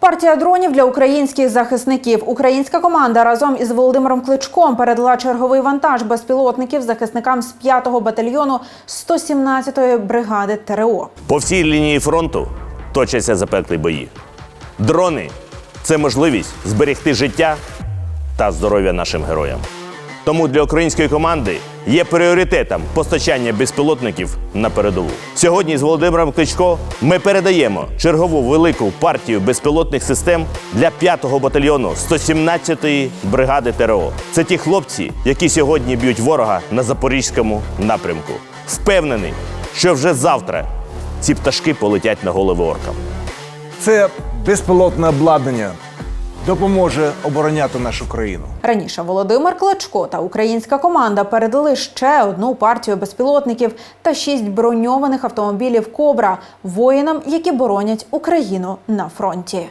Партія дронів для українських захисників. Українська команда разом із Володимиром Кличком передала черговий вантаж безпілотників захисникам з 5-го батальйону 117-ї бригади ТРО. По всій лінії фронту точаться запеклі бої. Дрони це можливість зберегти життя та здоров'я нашим героям. Тому для української команди є пріоритетом постачання безпілотників на передову. Сьогодні з Володимиром Кличко ми передаємо чергову велику партію безпілотних систем для 5-го батальйону 117-ї бригади ТРО. Це ті хлопці, які сьогодні б'ють ворога на запорізькому напрямку. Впевнений, що вже завтра ці пташки полетять на голови оркам. Це безпілотне обладнання допоможе обороняти нашу країну. Раніше Володимир Кличко та українська команда передали ще одну партію безпілотників та шість броньованих автомобілів Кобра воїнам, які боронять Україну на фронті.